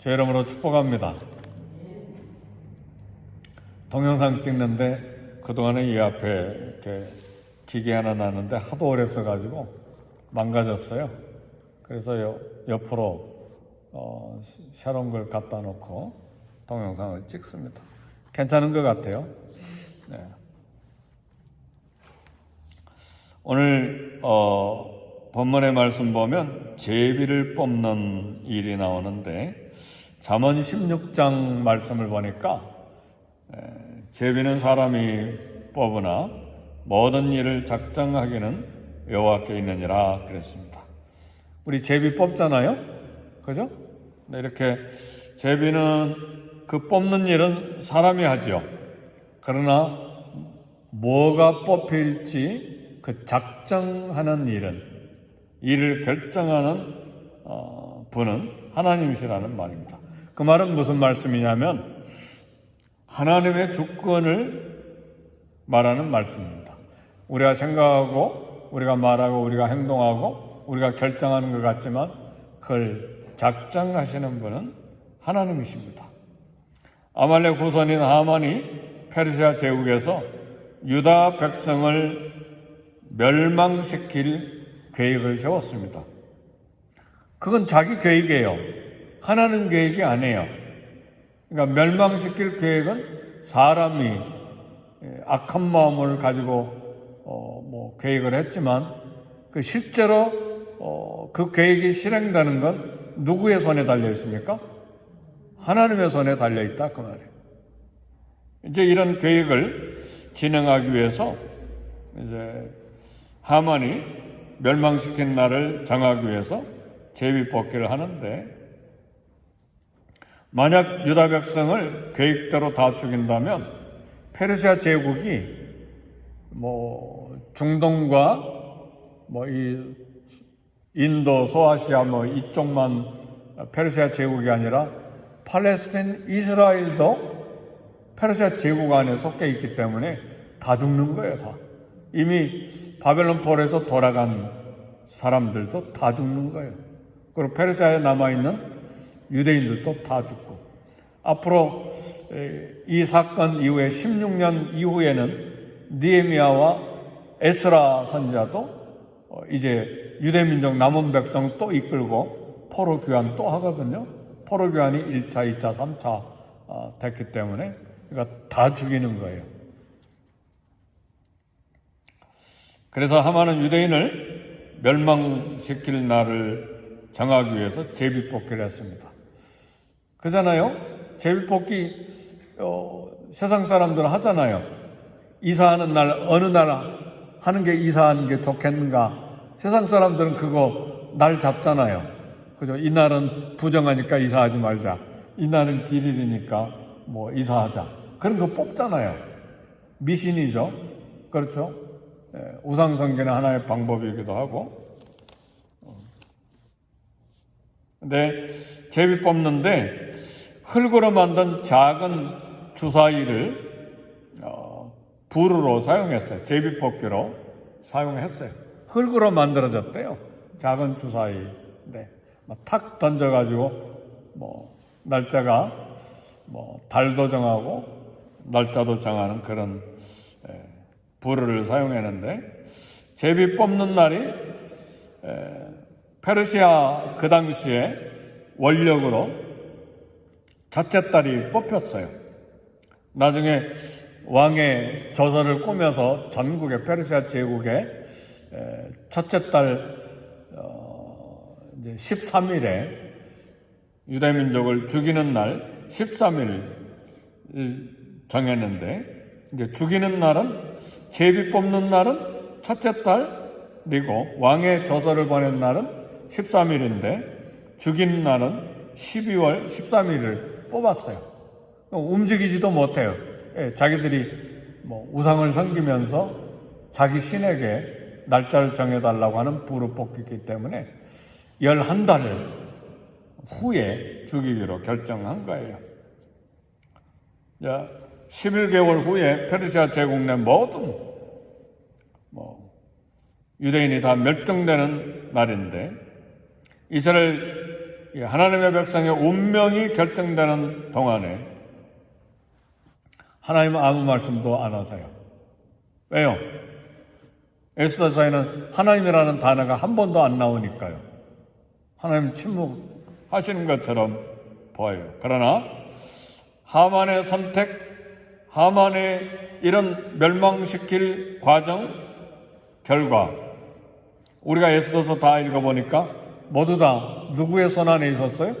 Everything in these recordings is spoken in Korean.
제 이름으로 축복합니다. 동영상 찍는데 그동안에 이 앞에 이렇게 기계 하나 놨는데 하도 오래 써가지고 망가졌어요. 그래서 여- 옆으로 어, 걸 갖다 놓고 동영상을 찍습니다. 괜찮은 것 같아요. 네. 오늘 어, 본문의 말씀 보면 제비를 뽑는 일이 나오는데 잠언 16장 말씀을 보니까 에, 제비는 사람이 뽑으나 모든 일을 작정하기는 여호와께 있느니라 그랬습니다. 우리 제비 뽑잖아요, 그죠? 네, 이렇게 제비는 그 뽑는 일은 사람이 하죠. 그러나 뭐가 뽑힐지 그 작정하는 일은 일을 결정하는 어, 분은 하나님이시라는 말입니다. 그 말은 무슨 말씀이냐면 하나님의 주권을 말하는 말씀입니다. 우리가 생각하고 우리가 말하고 우리가 행동하고 우리가 결정하는 것 같지만 그걸 작정하시는 분은 하나님이십니다. 아말렉 후손인 하만이 페르시아 제국에서 유다 백성을 멸망시킬 계획을 세웠습니다. 그건 자기 계획이에요. 하나님 계획이 아니에요. 그러니까 멸망시킬 계획은 사람이 예, 악한 마음을 가지고 어, 뭐 계획을 했지만 그 실제로 어, 그 계획이 실행되는 건 누구의 손에 달려 있습니까? 하나님의 손에 달려 있다 그 말이에요. 이제 이런 계획을 진행하기 위해서 이제 하만이 멸망시킨 날을 정하기 위해서 제비 뽑기를 하는데 만약 유다 백성을 계획대로 다 죽인다면 페르시아 제국이 뭐 중동과 뭐 이 인도 소아시아 뭐 이쪽만 페르시아 제국이 아니라 팔레스타인 이스라엘도 페르시아 제국 안에 속해 있기 때문에 다 죽는 거예요, 다. 이미 바벨론 폴에서 돌아간 사람들도 다 죽는 거예요. 그리고 페르시아에 남아있는 유대인들도 다 죽고. 앞으로 이 사건 이후에 16년 이후에는 니에미아와 에스라 선지자도 어, 이제 유대 민족 남은 백성 또 이끌고 포로 교환 또 하거든요. 포로 교환이 1차, 2차, 3차 어, 됐기 때문에 그러니까 다 죽이는 거예요. 그래서 하마는 유대인을 멸망시킬 날을 정하기 위해서 제비 뽑기를 했습니다. 그잖아요. 제비뽑기 어, 세상 사람들은 하잖아요. 이사하는 날 어느 날 하는 게 이사하는 게 좋겠는가? 세상 사람들은 그거 날 잡잖아요. 그죠? 이날은 부정하니까 이사하지 말자. 이날은 길일이니까 뭐 이사하자. 그런 거 뽑잖아요. 미신이죠. 그렇죠? 예, 우상성계는 하나의 방법이기도 하고. 근데 제비 뽑는데 흙으로 만든 작은 주사위를 어, 불으로 사용했어요. 제비 뽑기로 사용했어요. 흙으로 만들어졌대요. 작은 주사위. 네. 막탁 던져가지고 뭐 날짜가 뭐 달도 정하고 날짜도 정하는 그런 에, 불을 사용했는데 제비 뽑는 날이 에, 페르시아 그 당시에 원력으로 첫째 딸이 뽑혔어요. 나중에 왕의 조서를 꾸며서 전국의 페르시아 제국의 에, 첫째 딸 어, 이제 13일에 유대민족을 죽이는 날 13일 정했는데 이제 죽이는 날은 제비 뽑는 날은 첫째 딸이고 왕의 조서를 보낸 날은 13일인데 죽인 날은 12월 13일을 뽑았어요. 움직이지도 못해요. 예, 자기들이 뭐 우상을 섬기면서 자기 신에게 날짜를 정해달라고 하는 부를 뽑기이기 때문에 11달을 후에 죽이기로 결정한 거예요. 자, 11개월 후에 페르시아 제국 내 모든 뭐 유대인이 다 멸종되는 날인데 이스라엘 이 하나님의 백성의 운명이 결정되는 동안에 하나님은 아무 말씀도 안 하세요. 왜요? 에스더서에는 하나님이라는 단어가 한 번도 안 나오니까요. 하나님 침묵하시는 것처럼 보여요. 그러나 하만의 선택, 하만의 이런 멸망시킬 과정, 결과 우리가 에스더서 다 읽어보니까 모두 다 누구의 손안에 있었어요?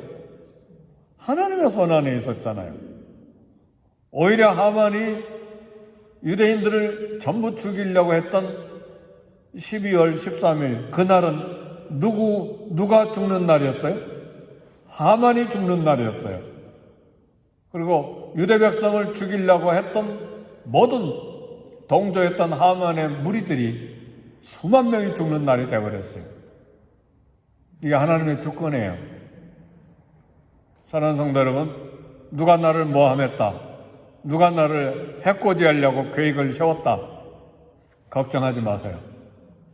하나님의 손안에 있었잖아요. 오히려 하만이 유대인들을 전부 죽이려고 했던 12월 13일 그날은 누구 누가 죽는 날이었어요? 하만이 죽는 날이었어요. 그리고 유대 백성을 죽이려고 했던 모든 동조했던 하만의 무리들이 수만 명이 죽는 날이 되어버렸어요. 이게 하나님의 주권이에요. 사랑하는 성도 여러분, 누가 나를 모함했다. 누가 나를 해코지하려고 계획을 세웠다. 걱정하지 마세요.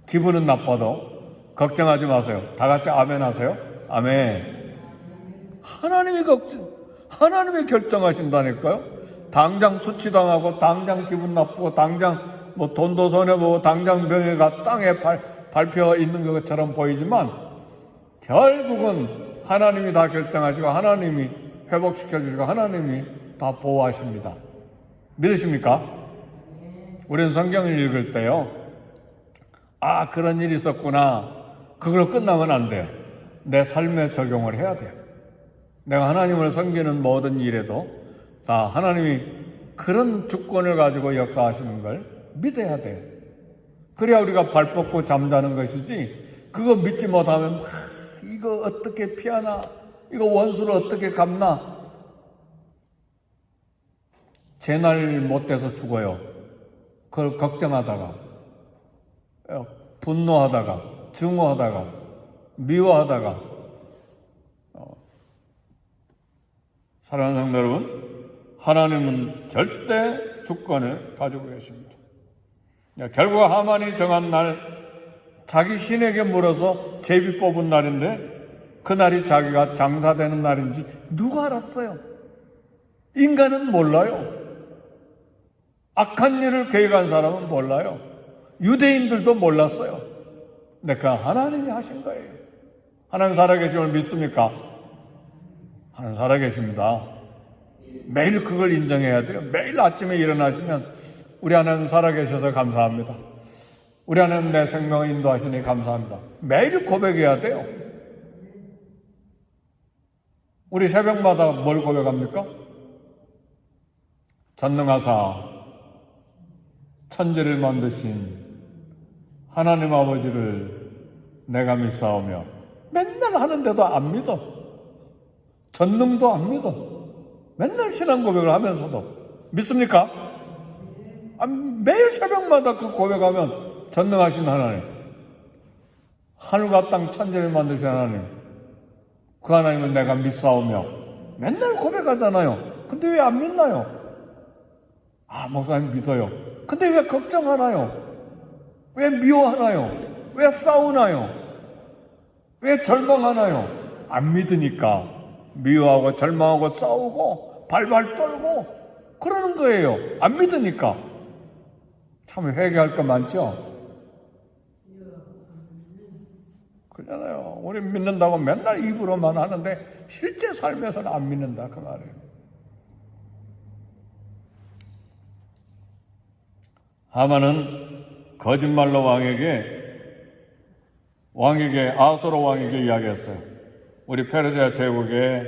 기분은 나빠도 걱정하지 마세요. 다 같이 아멘 하세요. 아멘. 하나님이 걱정, 하나님이 결정하신다니까요. 당장 수치당하고, 당장 기분 나쁘고, 당장 뭐 돈도 손해보고, 당장 명예가 땅에 발, 밟혀 있는 것처럼 보이지만, 결국은 하나님이 다 결정하시고, 하나님이 회복시켜 주시고, 하나님이 다 보호하십니다. 믿으십니까? 우리는 성경을 읽을 때요, 아, 그런 일이 있었구나. 그걸로 끝나면 안 돼요. 내 삶에 적용을 해야 돼요. 내가 하나님을 섬기는 모든 일에도 다 하나님이 그런 주권을 가지고 역사하시는 걸 믿어야 돼요. 그래야 우리가 발 뻗고 잠자는 것이지, 그거 믿지 못하면, 막 이거 어떻게 피하나? 이거 원수를 어떻게 갚나? 제날 못 돼서 죽어요. 그걸 걱정하다가, 어, 분노하다가, 증오하다가, 미워하다가, 어, 사랑하는 성도 여러분, 하나님은 절대 주권을 가지고 계십니다. 야, 결국 하만이 정한 날, 자기 신에게 물어서 제비 뽑은 날인데, 그날이 자기가 장사되는 날인지 누가 알았어요? 인간은 몰라요. 악한 일을 계획한 사람은 몰라요. 유대인들도 몰랐어요. 근데 그 하나님이 하신 거예요. 하나님 살아계심을 믿습니까? 하나님 살아계십니다. 매일 그걸 인정해야 돼요. 매일 아침에 일어나시면 우리 하나님 살아계셔서 감사합니다. 우리 하나님 내 생명을 인도하시니 감사합니다. 매일 고백해야 돼요. 우리 새벽마다 뭘 고백합니까? 전능하사 천지를 만드신 하나님 아버지를 내가 믿사오며 맨날 하는데도 안 믿어. 전능도 안 믿어. 맨날 신앙 고백을 하면서도 믿습니까? 아, 매일 새벽마다 그 고백하면 전능하신 하나님, 하늘과 땅 천지를 만드신 하나님, 그 하나님은 내가 믿사오며 맨날 고백하잖아요. 근데 왜 안 믿나요? 아, 목사님 믿어요. 근데 왜 걱정하나요? 왜 미워하나요? 왜 싸우나요? 왜 절망하나요? 안 믿으니까 미워하고 절망하고 싸우고 발발 떨고 그러는 거예요. 안 믿으니까. 참 회개할 거 많죠? 그러잖아요. 우리 믿는다고 맨날 입으로만 하는데 실제 삶에서는 안 믿는다 그 말이에요. 하만은 거짓말로 왕에게 왕에게 아소로 왕에게 이야기했어요. 우리 페르시아 제국의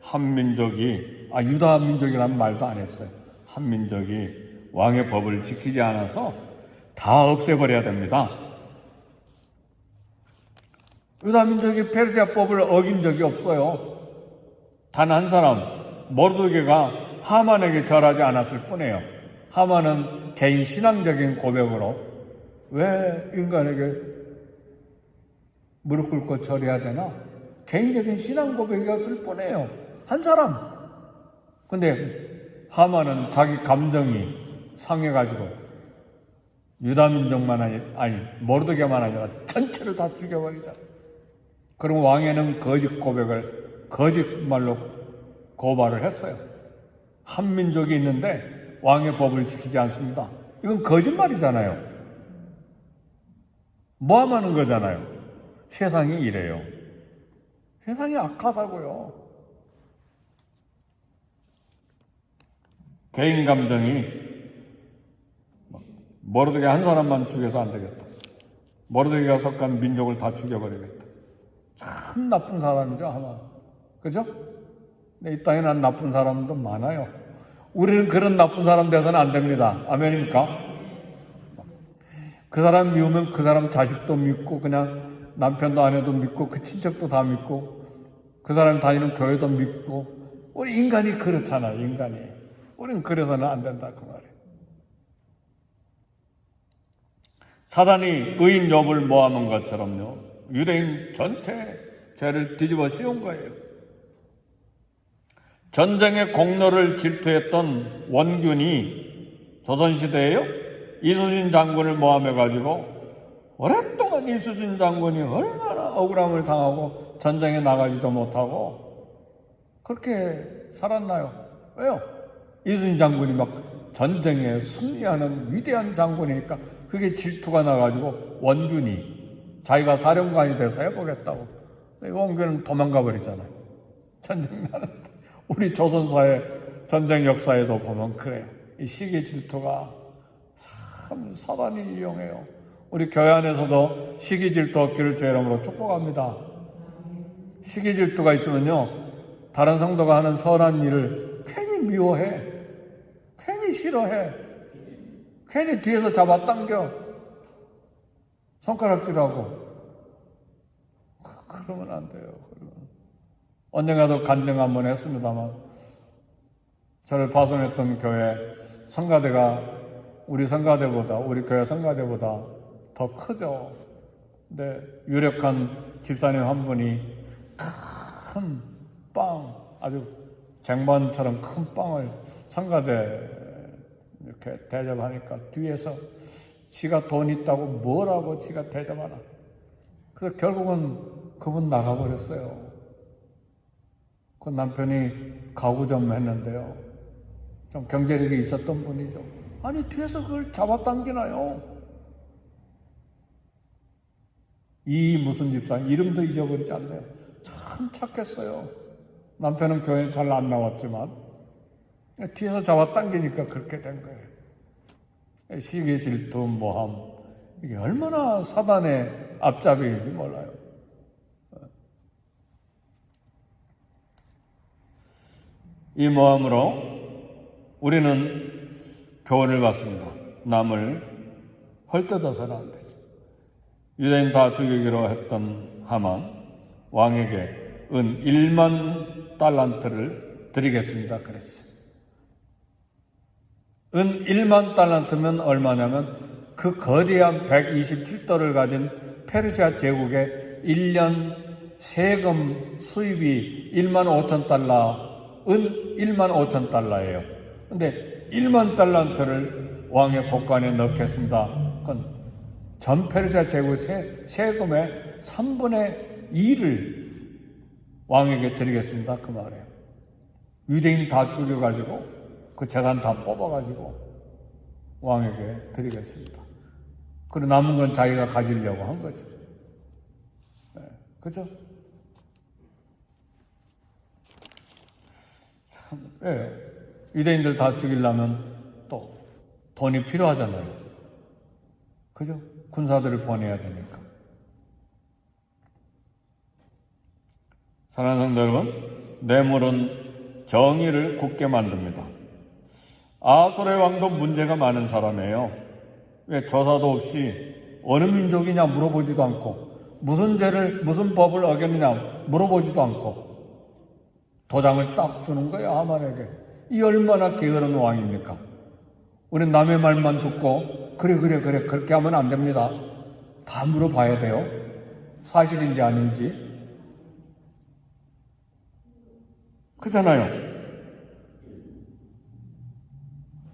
한 민족이 아 유다 민족이라는 말도 안 했어요. 한 민족이 왕의 법을 지키지 않아서 다 없애버려야 됩니다. 유다 민족이 페르시아 법을 어긴 적이 없어요. 단 한 사람 모르드게가 하만에게 절하지 않았을 뿐이에요. 하만은 개인 신앙적인 고백으로 왜 인간에게 무릎 꿇고 절해야 되나? 개인적인 신앙 고백이었을 뿐이에요. 한 사람. 근데 하만은 자기 감정이 상해가지고 유다 민족만 아니, 아니 모르드게만 아니라 전체를 다 죽여버리자. 그럼 왕에는 거짓 고백을 거짓말로 고발을 했어요. 한 민족이 있는데 왕의 법을 지키지 않습니다. 이건 거짓말이잖아요. 모함하는 거잖아요. 세상이 이래요. 세상이 악하다고요. 개인 감정이 모르드게 한 사람만 죽여서 안 되겠다. 모르드게가 속한 민족을 다 죽여버리겠다. 참 나쁜 사람이죠, 아마. 그죠? 이 땅에 난 나쁜 사람도 많아요. 우리는 그런 나쁜 사람 돼서는 안 됩니다. 아멘입니까? 그 사람 미우면 그 사람 자식도 믿고 그냥 남편도 아내도 믿고 그 친척도 다 믿고 그 사람 다니는 교회도 믿고 우리 인간이 그렇잖아 인간이 우리는 그래서는 안 된다 그 말이에요 사단이 의인 욥을 모함한 것처럼요 유대인 전체 죄를 뒤집어 씌운 거예요 전쟁의 공로를 질투했던 원균이 조선시대에요 이수진 장군을 모함해 가지고 오랫동안 이수진 장군이 얼마나 억울함을 당하고 전쟁에 나가지도 못하고 그렇게 살았나요? 왜요? 이수진 장군이 막 전쟁에 승리하는 위대한 장군이니까 그게 질투가 나가지고 원균이 자기가 사령관이 돼서 해보겠다고 원균은 도망가 버리잖아요. 전쟁 나는데 우리 조선사의 전쟁 역사에도 보면 그래요. 이 시기 질투가 참 사단이 이용해요. 우리 교회 안에서도 시기 질투 없기를 주의 이름으로 축복합니다. 시기 질투가 있으면요. 다른 성도가 하는 선한 일을 괜히 미워해. 괜히 싫어해. 괜히 뒤에서 잡아당겨. 손가락질하고. 그- 그러면 안 돼요. 언젠가도 간증 한번 했습니다만 저를 파송했던 교회 성가대가 우리 성가대보다 우리 교회 성가대보다 더 크죠. 근데 유력한 집사님 한 분이 큰 빵, 아주 쟁반처럼 큰 빵을 성가대 이렇게 대접하니까 뒤에서 지가 돈 있다고 뭐라고 지가 대접하나. 그래서 결국은 그분 나가버렸어요. 그 남편이 가구 좀 했는데요. 좀 경제력이 있었던 분이죠. 아니 뒤에서 그걸 잡아당기나요? 이 무슨 집사 이름도 잊어버리지 않네요. 참 착했어요. 남편은 교회 잘안 나왔지만 뒤에서 잡아당기니까 그렇게 된 거예요. 시기 질투 모함 이게 얼마나 사단의 앞잡이인지 몰라요. 이 모함으로 우리는 교훈을 받습니다. 남을 헐뜯어서는 안 되죠. 유대인 다 죽이기로 했던 하만 왕에게 은 1만 달란트를 드리겠습니다. 그랬어요. 은 1만 달란트면 얼마냐면 그 거대한 127도를 가진 페르시아 제국의 1년 세금 수입이 1만 5천 달러, 은 1만 5천 달러예요. 근데 1만 달란트를 왕의 복관에 넣겠습니다. 그건 전 페르시아 제국 세, 세금의 3분의 2를 왕에게 드리겠습니다. 그 말이에요. 유대인 다 죽여가지고 그 재산 다 뽑아가지고 왕에게 드리겠습니다. 그리고 남은 건 자기가 가지려고 한 거죠. 네, 그죠? 참, 예. 유대인들 다 죽이려면 또 돈이 필요하잖아요. 그죠? 군사들을 보내야 되니까. 사랑하는 여러분, 뇌물은 정의를 굳게 만듭니다. 아솔의 왕도 문제가 많은 사람이에요. 왜 조사도 없이 어느 민족이냐 물어보지도 않고 무슨 죄를 무슨 법을 어겼느냐 물어보지도 않고 도장을 딱 주는 거예요 하만에게. 이 얼마나 게으른 왕입니까? 우리 남의 말만 듣고 그래 그래 그래 그렇게 하면 안 됩니다. 다 물어봐야 돼요. 사실인지 아닌지. 그잖아요.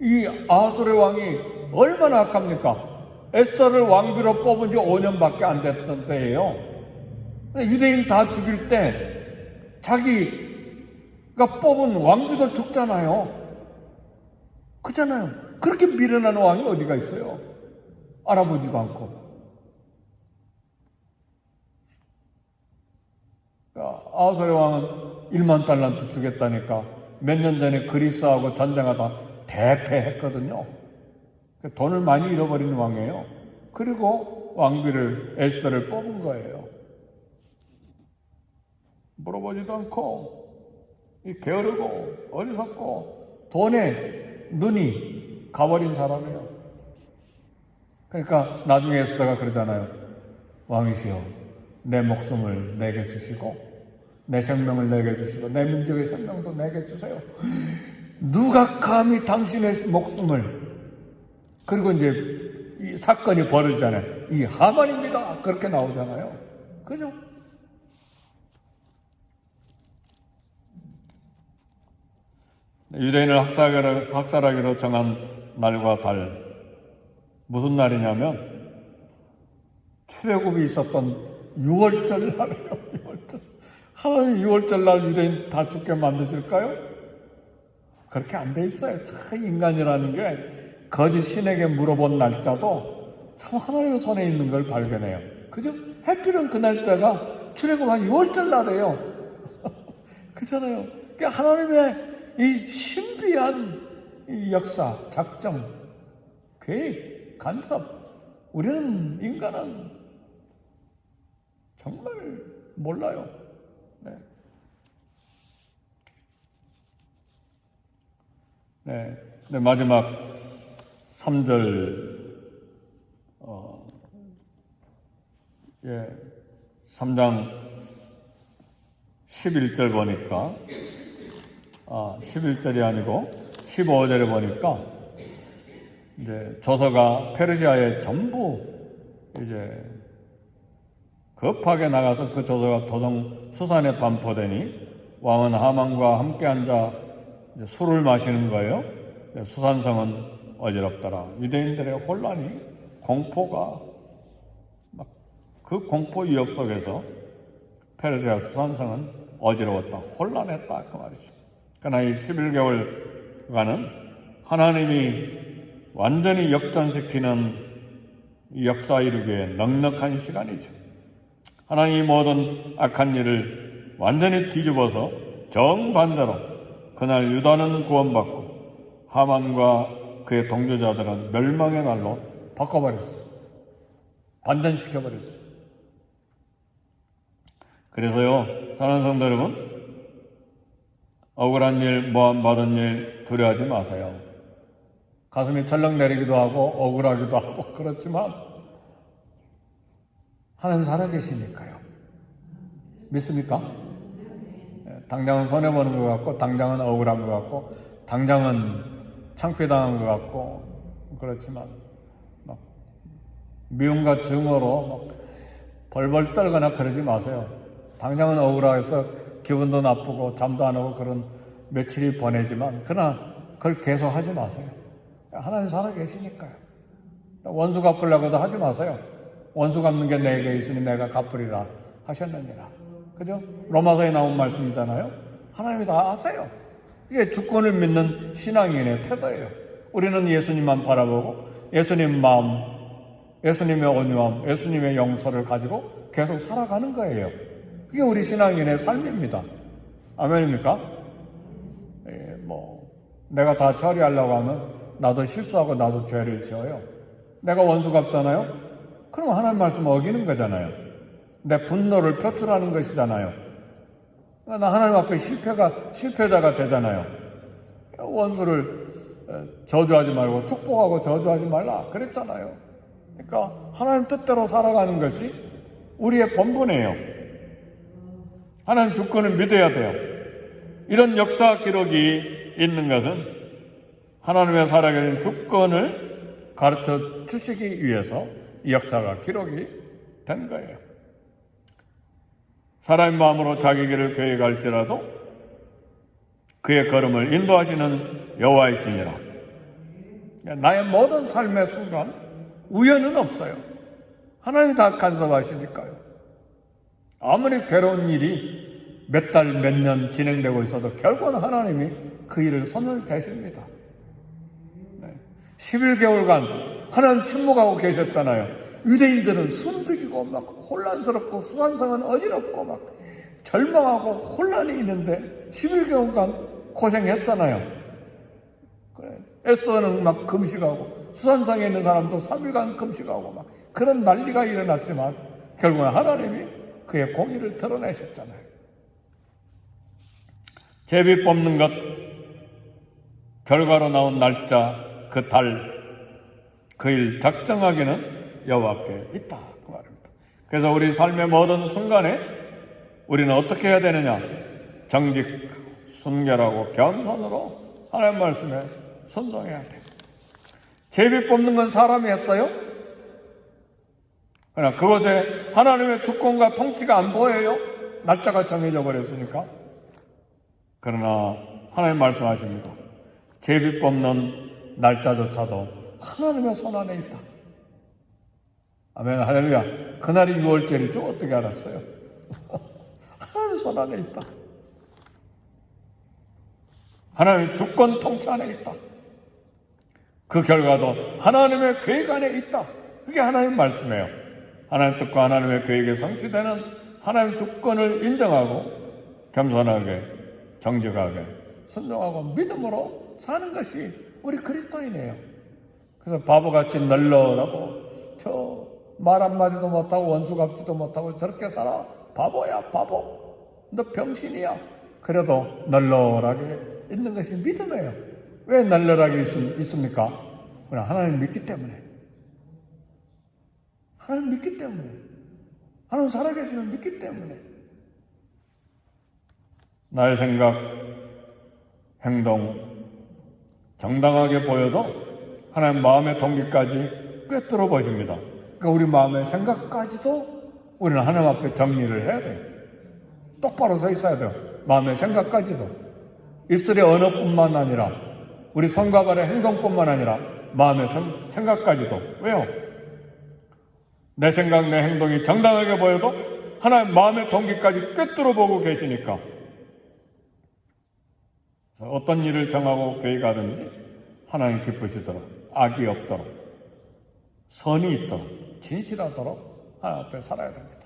이 아솔의 왕이 얼마나 악합니까? 에스더를 왕비로 뽑은 지 5년밖에 안 됐던 때예요. 유대인 다 죽일 때 자기가 뽑은 왕비도 죽잖아요. 그잖아요. 그렇게 미련한 왕이 어디가 있어요? 알아보지도 않고. 아하솔의 왕은 1만 달란트 주겠다니까 몇 년 전에 그리스하고 전쟁하다 대패했거든요. 돈을 많이 잃어버리는 왕이에요. 그리고 왕비를 에스더를 뽑은 거예요. 물어보지도 않고 이 게으르고 어리석고 돈에 눈이 가버린 사람이에요. 그러니까 나중에 에스더가 그러잖아요. 왕이시여 내 목숨을 내게 주시고 내 생명을 내게 주시고 내 민족의 생명도 내게 주세요. 누가 감히 당신의 목숨을 그리고 이제 이 사건이 벌어지잖아요. 이 하만입니다. 그렇게 나오잖아요. 그죠? 유대인을 학살하기로, 정한 날과 달 무슨 날이냐면 출애굽이 있었던 6월절 날이에요. 6월절. 하나님 6월절 날 유대인 다 죽게 만드실까요? 그렇게 안 돼 있어요. 참 인간이라는 게 거짓 신에게 물어본 날짜도 참 하나님의 손에 있는 걸 발견해요. 그죠? 해필은 그 날짜가 출애굽 한 6월절 날이에요. 그잖아요. 그러니까 하나님의 이 신비한 이 역사, 작정, 계획, 간섭. 우리는 인간은 정말 몰라요. 네. 네. 네, 마지막 3절, 어, 예, 3장 11절 보니까, 아, 11절이 아니고 15절에 보니까, 이제 조서가 페르시아에 전부 이제 급하게 나가서 그 조서가 도성 수산에 반포되니 왕은 하만과 함께 앉아 술을 마시는 거예요. 수산성은 어지럽더라. 유대인들의 혼란이 공포가 막 그 공포 위협 속에서 페르시아 수산성은 어지러웠다. 혼란했다. 그 말이죠. 그러나 이 11개월간은 하나님이 완전히 역전시키는 이 역사 이루기에 넉넉한 시간이죠. 하나님이 모든 악한 일을 완전히 뒤집어서 정반대로 그날 유다는 구원받고 하만과 그의 동료자들은 멸망의 날로 바꿔버렸어요. 반전시켜버렸어요. 그래서요, 사랑하는 성도 여러분, 억울한 일, 모함 받은 일 두려워하지 마세요. 가슴이 철렁 내리기도 하고 억울하기도 하고 그렇지만 하나님 살아계시니까요. 믿습니까? 예, 당장은 손해보는 것 같고, 당장은 억울한 것 같고, 당장은 창피당한 것 같고, 그렇지만, 막, 미움과 증오로 막 벌벌 떨거나 그러지 마세요. 당장은 억울해서 기분도 나쁘고, 잠도 안 오고 그런 며칠이 보내지만, 그러나 그걸 계속 하지 마세요. 하나님 살아 계시니까요. 원수 갚으려고도 하지 마세요. 원수 갚는 게 내게 있으니 내가 갚으리라 하셨느니라. 그죠? 로마서에 나온 말씀이잖아요. 하나님이 다 아세요. 이게 주권을 믿는 신앙인의 태도예요. 우리는 예수님만 바라보고 예수님 마음, 예수님의 온유함, 예수님의 용서를 가지고 계속 살아가는 거예요. 그게 우리 신앙인의 삶입니다. 아멘입니까? 예, 뭐 내가 다 처리하려고 하면 나도 실수하고 나도 죄를 지어요. 내가 원수 갚잖아요. 그럼 하나님 말씀 어기는 거잖아요. 내 분노를 표출하는 것이잖아요. 나 하나님 앞에 실패가, 실패자가 되잖아요. 원수를 저주하지 말고 축복하고 저주하지 말라. 그랬잖아요. 그러니까 하나님 뜻대로 살아가는 것이 우리의 본분이에요. 하나님 주권을 믿어야 돼요. 이런 역사 기록이 있는 것은 하나님의 살아계신 주권을 가르쳐 주시기 위해서 이 역사가 기록이 된 거예요. 사람의 마음으로 자기 길을 계획할지라도 그의 걸음을 인도하시는 여호와이시니라. 나의 모든 삶의 순간 우연은 없어요. 하나님이 다 간섭하시니까요. 아무리 괴로운 일이 몇 달, 몇 년 진행되고 있어도 결국은 하나님이 그 일을 손을 대십니다. 11개월간 하나님 침묵하고 계셨잖아요. 유대인들은 숨죽이고 막 혼란스럽고 수산성은 어지럽고 막 절망하고 혼란이 있는데 11개월간 고생했잖아요. 에스더는 막 금식하고 수산성에 있는 사람도 3일간 금식하고 막 그런 난리가 일어났지만 결국은 하나님이 그의 공의를 드러내셨잖아요. 제비 뽑는 것 결과로 나온 날짜 그 달 그 일 작정하기는 여호와께 있다 그 말입니다. 그래서 우리 삶의 모든 순간에 우리는 어떻게 해야 되느냐? 정직, 순결하고 겸손으로 하나님 말씀에 순종해야 돼. 제비 뽑는 건 사람이 했어요? 그러나 그곳에 하나님의 주권과 통치가 안 보여요? 날짜가 정해져 버렸으니까. 그러나 하나님 말씀하십니다. 제비 뽑는 날짜조차도 하나님의 손 안에 있다. 아멘, 할렐루야. 그날이 6월절인 줄 어떻게 알았어요? 하나님 손 안에 있다. 하나님의 주권 통치 안에 있다. 그 결과도 하나님의 계획 안에 있다. 그게 하나님 말씀이에요. 하나님 뜻과 하나님의 계획에 성취되는 하나님 주권을 인정하고 겸손하게, 정직하게, 순종하고 믿음으로 사는 것이 우리 그리스도인이에요. 그래서 바보같이 널널하고 저 말 한마디도 못하고 원수 갚지도 못하고 저렇게 살아. 바보야, 바보. 너 병신이야. 그래도 널널하게 있는 것이 믿음이에요. 왜 널널하게 있, 있습니까? 그냥 하나님 믿기 때문에. 하나님 믿기 때문에. 하나님 살아계시는 믿기 때문에. 나의 생각, 행동, 정당하게 보여도 하나님 마음의 동기까지 꿰뚫어 보십니다. 그러니까 우리 마음의 생각까지도 우리는 하나님 앞에 정리를 해야 돼요. 똑바로 서 있어야 돼요. 마음의 생각까지도. 입술의 언어뿐만 아니라 우리 손과 발의 행동뿐만 아니라 마음의 생- 생각까지도. 왜요? 내 생각, 내 행동이 정당하게 보여도 하나님 마음의 동기까지 꿰뚫어 보고 계시니까 어떤 일을 정하고 계획 하든지 하나님 기쁘시도록 악이 없도록 선이 있도록 진실하도록 하나님 앞에 살아야 됩니다.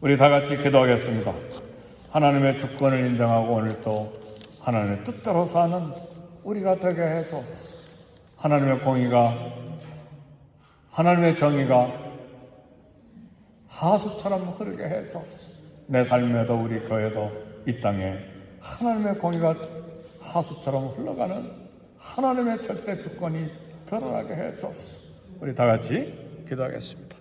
우리 다 같이 기도하겠습니다. 하나님의 주권을 인정하고 오늘 또 하나님의 뜻대로 사는 우리가 되게 해서 하나님의 공의가 하나님의 정의가 하수처럼 흐르게 해서 내 삶에도 우리 교회도 이 땅에 하나님의 공의가 하수처럼 흘러가는 하나님의 절대 주권이 드러나게 해 주옵소서. 우리 다 같이 기도하겠습니다.